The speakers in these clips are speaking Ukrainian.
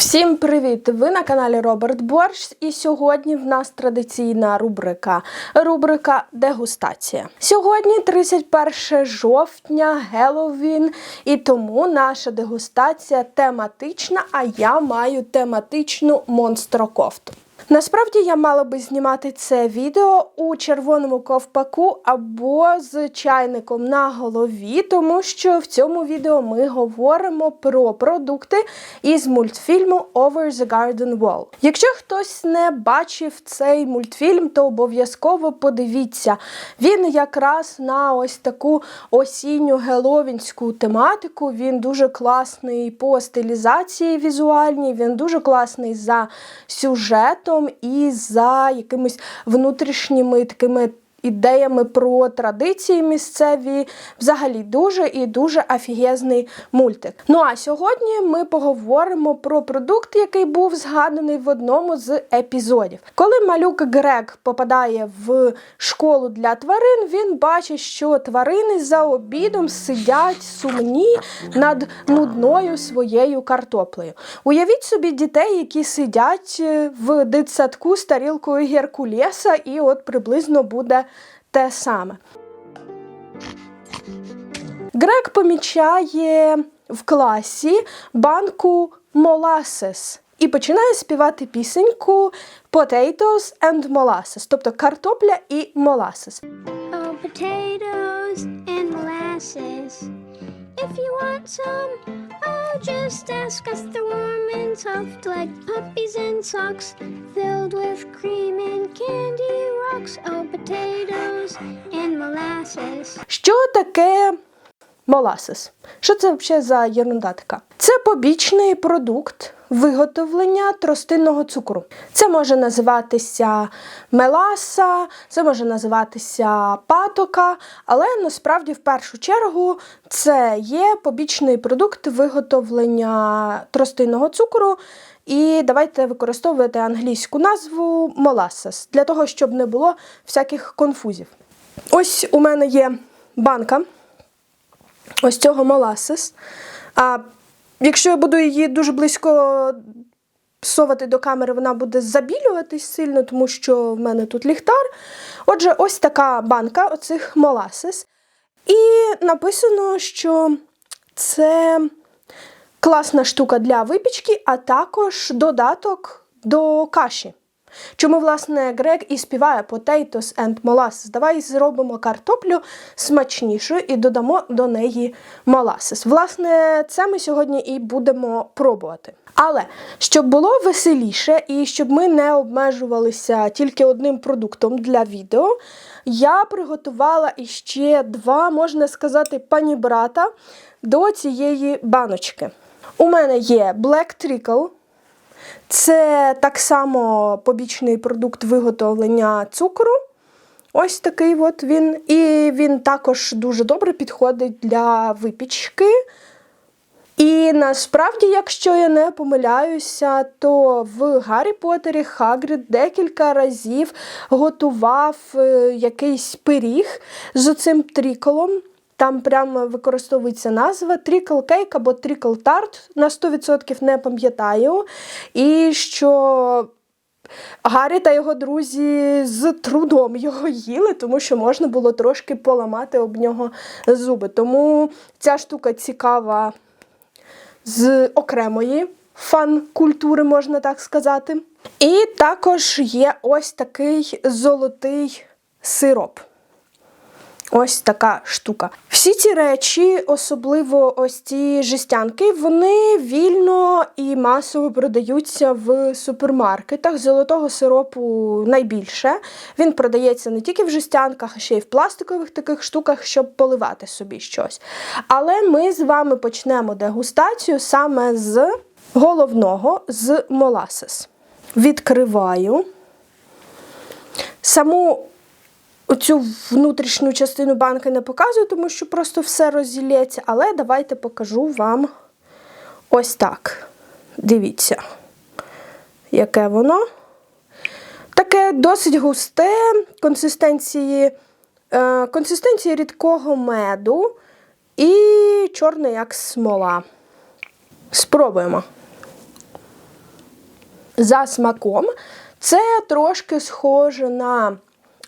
Всім привіт! Ви на каналі Роберт Борщ, і сьогодні в нас традиційна рубрика рубрика Дегустація. Сьогодні 31 жовтня, Геловін, і тому наша дегустація тематична, а я маю тематичну монстрокофту. Насправді я мала би знімати це відео у червоному ковпаку або з чайником на голові, тому що в цьому відео ми говоримо про продукти із мультфільму Over the Garden Wall. Якщо хтось не бачив цей мультфільм, то обов'язково подивіться. Він якраз на ось таку осінню геловінську тематику. Він дуже класний по стилізації візуальній, він дуже класний за сюжетом і за якимись внутрішніми такими. Ідеями про традиції місцеві, взагалі дуже і дуже офігезний мультик. Ну а сьогодні ми поговоримо про продукт, який був згаданий в одному з епізодів. Коли малюк Грег попадає в школу для тварин, він бачить, що тварини за обідом сидять сумні над нудною своєю картоплею. Уявіть собі дітей, які сидять е, в дитсадку з тарілкою Геркулеса, і от приблизно буде те саме. Грек помічає в класі банку molasses і починає співати пісеньку Potatoes and molasses, тобто картопля і molasses. Oh, potatoes and molasses. If you want some, oh, just ask us. They're warm and soft like puppies and socks, filled with cream and candy rocks. Oh, potatoes and molasses. Що таке molasses? Що це взагалі за єрунда така? Це побічний продукт виготовлення тростинного цукру. Це може називатися меласа, це може називатися патока, але насправді в першу чергу це є побічний продукт виготовлення тростинного цукру. І давайте використовувати англійську назву molasses, для того, щоб не було всяких конфузів. Ось у мене є банка ось цього molasses. А якщо я буду її дуже близько совати до камери, вона буде забілюватись сильно, тому що в мене тут ліхтар. Отже, ось така банка оцих molasses. І написано, що це класна штука для випічки, а також додаток до каші. Чому, власне, Грег і співає Potatoes and molasses. Давай зробимо картоплю смачнішою і додамо до неї molasses. Власне, це ми сьогодні і будемо пробувати. Але щоб було веселіше і щоб ми не обмежувалися тільки одним продуктом для відео, я приготувала іще два, можна сказати, панібрата до цієї баночки. У мене є Black Trickle. Це так само побічний продукт виготовлення цукру. Ось такий от він. І він також дуже добре підходить для випічки. І насправді, якщо я не помиляюся, то в Гаррі Поттері Хагрід декілька разів готував е, якийсь пиріг з цим тріколом. Там прямо використовується назва трікл кейк або трікл тарт. На 100% не пам'ятаю. І що Гаррі та його друзі з трудом його їли, тому що можна було трошки поламати об нього зуби. Тому ця штука цікава з окремої фан-культури, можна так сказати. І також є ось такий золотий сироп. Ось така штука. Всі ці речі, особливо ось ці жестянки, вони вільно і масово продаються в супермаркетах. Золотого сиропу найбільше. Він продається не тільки в жестянках, а ще й в пластикових таких штуках, щоб поливати собі щось. Але ми з вами почнемо дегустацію саме з головного з molasses. Відкриваю. Саму Оцю внутрішню частину банки не показую, тому що просто все розділється. Але давайте покажу вам ось так. Дивіться, яке воно. Таке досить густе, консистенції, е, консистенції рідкого меду і чорне, як смола. Спробуємо. За смаком це трошки схоже на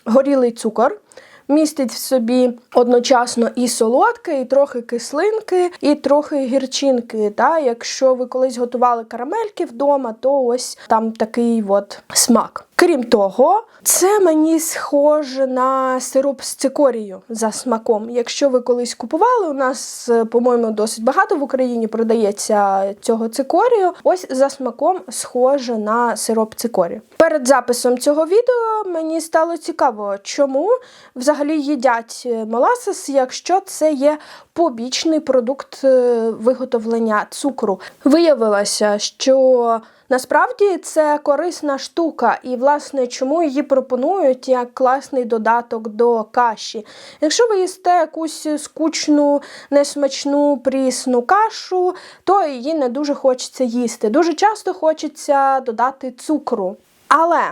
горілий цукор. Містить в собі одночасно і солодке, і трохи кислинки, і трохи гірчинки. Та? Якщо ви колись готували карамельки вдома, то ось там такий от смак. Крім того, це мені схоже на сироп з цикорію за смаком. Якщо ви колись купували, у нас, е, по-моєму, досить багато в Україні продається цього цикорію. Ось за смаком схоже на сироп цикорію. Перед записом цього відео мені стало цікаво, чому взагалі їдять е, моласис, якщо це є побічний продукт е, виготовлення цукру. Виявилося, що Насправді це корисна штука, і власне чому її пропонують як класний додаток до каші. Якщо ви їсте якусь скучну, несмачну прісну кашу, то її не дуже хочеться їсти. Дуже часто хочеться додати цукру. Але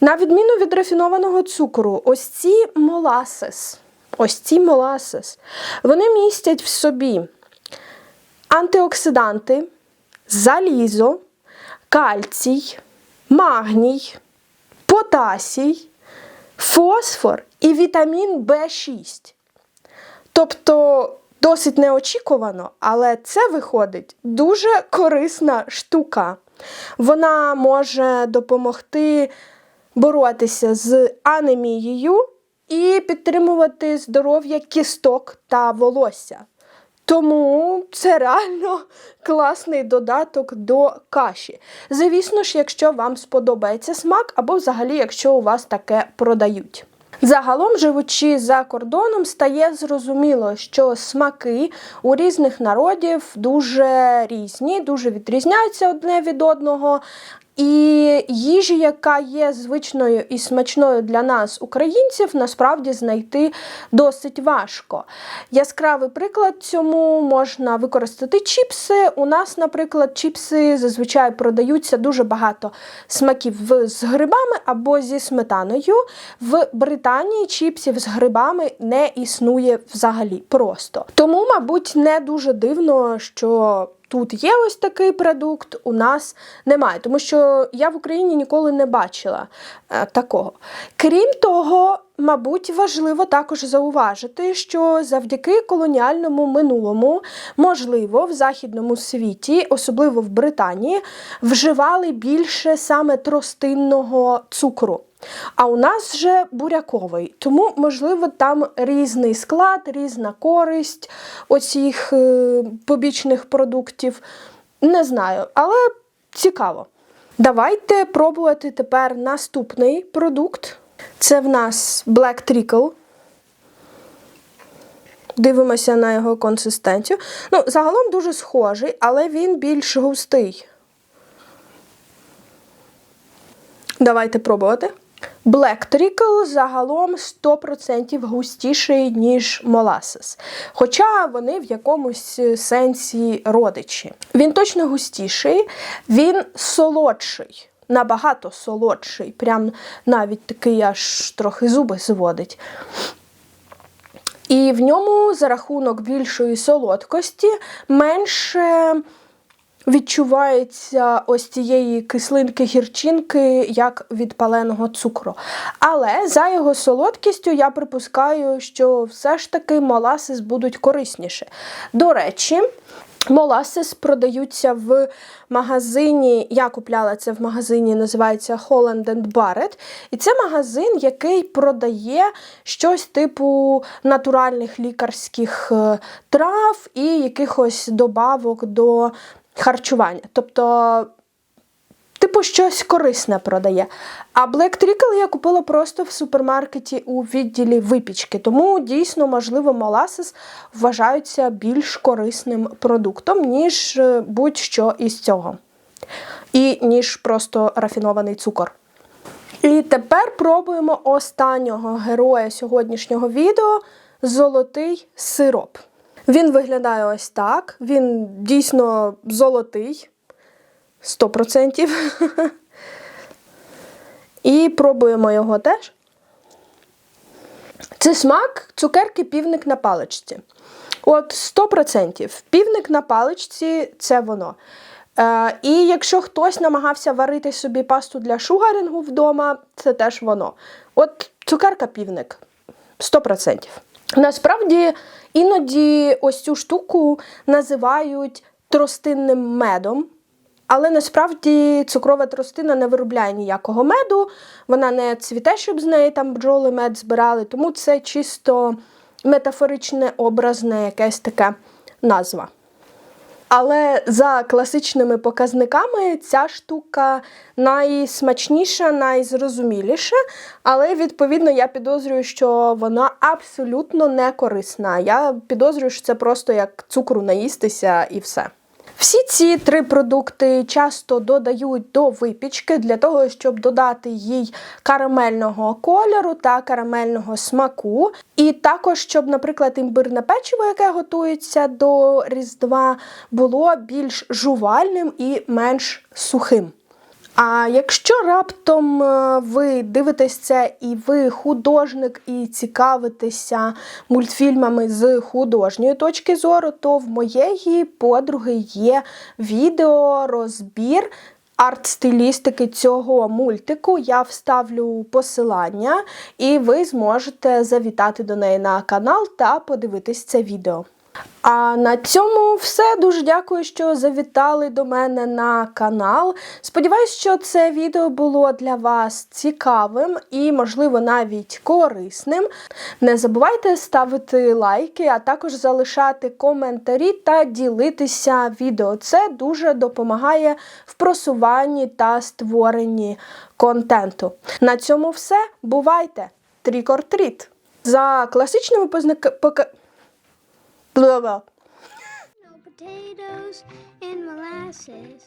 на відміну від рафінованого цукру, ось ці моласис, ось ці моласис, вони містять в собі антиоксиданти, залізо кальцій, магній, потасій, фосфор і вітамін В6. Тобто досить неочікувано, але це виходить дуже корисна штука. Вона може допомогти боротися з анемією і підтримувати здоров'я кісток та волосся. Тому це реально класний додаток до каші. Звісно ж, якщо вам сподобається смак, або взагалі, якщо у вас таке продають. Загалом, живучи за кордоном, стає зрозуміло, що смаки у різних народів дуже різні, дуже відрізняються одне від одного. І їжі, яка є звичною і смачною для нас, українців, насправді знайти досить важко. Яскравий приклад цьому можна використати чіпси. У нас, наприклад, чіпси зазвичай продаються дуже багато смаків з грибами або зі сметаною. В Британії чіпсів з грибами не існує взагалі просто. Тому, мабуть, не дуже дивно, що. Тут є ось такий продукт, у нас немає, тому що я в Україні ніколи не бачила е, такого. Крім того, мабуть, важливо також зауважити, що завдяки колоніальному минулому, можливо, в західному світі, особливо в Британії, вживали більше саме тростинного цукру. А у нас вже буряковий, тому, можливо, там різний склад, різна користь оцих е, побічних продуктів. Не знаю, але цікаво. Давайте пробувати тепер наступний продукт. Це в нас Black Trickle. Дивимося на його консистенцію. Ну, загалом дуже схожий, але він більш густий. Давайте пробувати. Black Trickle загалом 100% густіший, ніж Molasses. Хоча вони в якомусь сенсі родичі. Він точно густіший, він солодший, набагато солодший. Прям навіть такий аж трохи зуби зводить. І в ньому за рахунок більшої солодкості менше відчувається ось цієї кислинки гірчинки, як від паленого цукру. Але за його солодкістю я припускаю, що все ж таки моласис будуть корисніше. До речі, Моласис продаються в магазині. Я купляла це в магазині, називається Holland Barrett. І це магазин, який продає щось типу натуральних лікарських е, трав і якихось добавок до харчування. Тобто, типу, щось корисне продає. А Black Trickle я купила просто в супермаркеті у відділі випічки. Тому дійсно, можливо, моласис вважаються більш корисним продуктом, ніж е, будь-що із цього. І ніж просто рафінований цукор. І тепер пробуємо останнього героя сьогоднішнього відео золотий сироп. Він виглядає ось так. Він дійсно золотий. 100%. І пробуємо його теж. Це смак цукерки півник на паличці. От 100%. Півник на паличці це воно. Е, і якщо хтось намагався варити собі пасту для шугарінгу вдома, це теж воно. От цукерка півник 100%. Насправді, іноді ось цю штуку називають тростинним медом. Але насправді цукрова тростина не виробляє ніякого меду, вона не цвіте, щоб з неї там бджоли мед збирали, тому це чисто метафоричне, образне якесь таке назва. Але за класичними показниками ця штука найсмачніша, найзрозуміліша. Але відповідно я підозрюю, що вона абсолютно не корисна. Я підозрюю, що це просто як цукру наїстися і все. Всі ці три продукти часто додають до випічки для того, щоб додати їй карамельного кольору та карамельного смаку. І також, щоб, наприклад, імбирне печиво, яке готується до Різдва, було більш жувальним і менш сухим. А якщо раптом е, ви дивитесь це і ви художник і цікавитеся мультфільмами з художньої точки зору, то в моєї подруги є відео розбір арт-стилістики цього мультику. Я вставлю посилання, і ви зможете завітати до неї на канал та подивитись це відео. А на цьому все. Дуже дякую, що завітали до мене на канал. Сподіваюсь, що це відео було для вас цікавим і, можливо, навіть корисним. Не забувайте ставити лайки, а також залишати коментарі та ділитися відео. Це дуже допомагає в просуванні та створенні контенту. На цьому все. Бувайте! Трік-ор-тріт! За класичними познака... Blah, blah. No potatoes and molasses.